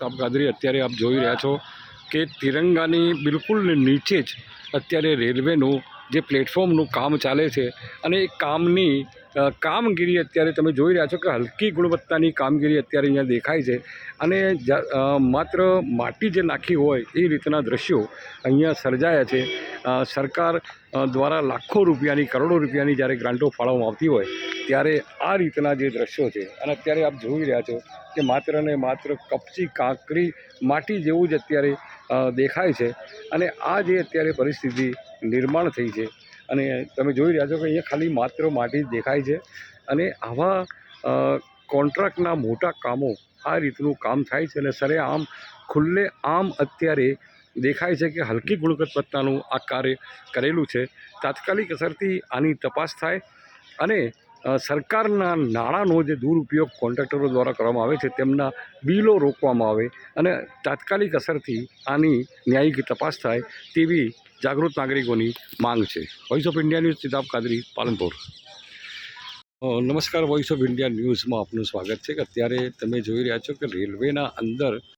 આપ ગાદરી અત્યારે આપ જોઈ રહ્યા છો કે તિરંગાની બિલકુલ નીચે જ અત્યારે રેલવેનું જે પ્લેટફોર્મનું કામ ચાલે છે અને એ કામની કામગીરી અત્યારે તમે જોઈ રહ્યા છો કે હલકી ગુણવત્તાની કામગીરી અત્યારે અહીંયા દેખાય છે અને માત્ર માટી જે નાખી હોય એ રીતના દ્રશ્યો અહીંયા સર્જાયા છે. સરકાર દ્વારા લાખો રૂપિયાની, કરોડો રૂપિયાની જ્યારે ગ્રાન્ટો ફાળવવામાં આવતી હોય ત્યારે આ રીતના જે દ્રશ્યો છે અને અત્યારે આપ જોઈ રહ્યા છો કે માત્ર ને માત્ર કપચી, કાંકરી, માટી જેવું જ અત્યારે દેખાય છે. અને આ જે અત્યારે પરિસ્થિતિ નિર્માણ થઈ છે, અને તમે જોઈ રહ્યા છો કે અહીંયા ખાલી માત્ર માટી જ દેખાય છે. અને આવા કોન્ટ્રાક્ટના મોટા કામો આ રીતનું કામ થાય છે અને સરે આમ, ખુલ્લે આમ અત્યારે દેખાય છે કે હલકી ગુણવત્તાનું આ કાર્ય કરેલું છે. તાત્કાલિક અસરથી આની તપાસ થાય અને સરકારના નાણાંનો જે દુરુપયોગ કોન્ટ્રાક્ટરો દ્વારા કરવામાં આવે છે, તેમના બિલો રોકવામાં આવે અને તાત્કાલિક અસરથી આની ન્યાયિક તપાસ થાય તેવી જાગૃત નાગરિકોની માંગ છે. Voice of India news Sitab Kadri Palanpur. નમસ્કાર વોઇસ ઓફ ઇન્ડિયા ન્યૂઝમાં આપનું સ્વાગત છે. કે અત્યારે તમે જોઈ રહ્યા છો કે રેલવેના અંદર